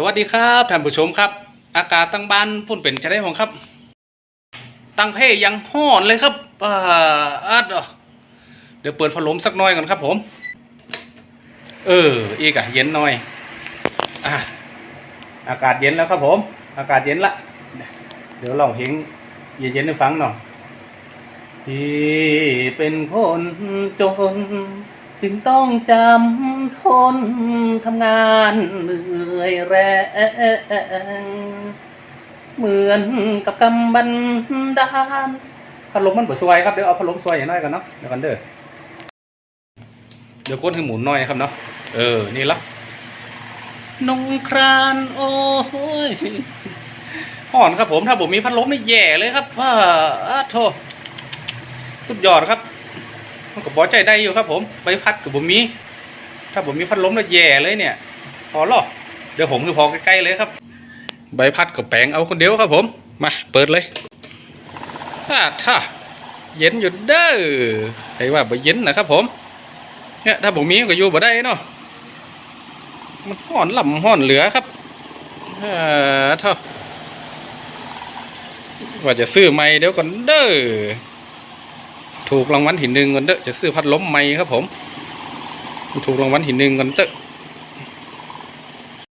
สวัสดีครับท่านผู้ชมครับ อากาศตั้งบ้านพุ่นเป็นจะได้ของครับ ตั้งเพ่ยังห้อนเลยครับอ่าดเดี๋ยวเปิดพัดลมสักหน่อยก่อนครับ ผม เอออีกอะเย็นหน่อยอะอากาศเย็นแล้วครับ ผม อากาศเย็นละเดี๋ยวลองเพลงเย็นๆให้ฟังหน่อยที่เป็นคนจน จึงต้องจำ ทนทำงานเหนื่อยแรง เหมือนกับกำบันดาลพัดลมมันเปิดสวยครับเดี๋ยวเอาพัดลมสวยอย่างน้อยกันเนาะเดี๋ยวกันเด้อเดี๋ยวก้นให้หมุนหน่อยครับเนาะเออนี่ละนงครานโอ้ยห่อนครับผมถ้าผมมีพัดลมนี่แย่เลยครับว้าอาโทสุดยอดครับมันก็พอใจได้อยู่ครับผมใบพัดกับผมมี ถ้าผมมีพัดลมแล้วแย่เลยเนี่ย พอหรอเดี๋ยวผมคือพอใกล้ๆเลยครับ ใบพัดกับแปลงเอาคนเดียวครับผม มาเปิดเลยถ้าถ้าเย็นอยู่เด้อใครว่าบ่เย็นนะครับผม เนี่ยถ้าผมมีก็อยู่บ่ได้เนาะ มันห่อนลำห่อนเหลือครับ เออเท่าว่าจะซื้อไม่เดี๋ยวก่อนเด้อ ถูกรางวัลที่หนึ่งก่อนเด้อ จะซื้อพัดล้มใหม่ครับผม ถูกรางวัลที่หนึ่งกันเตอะ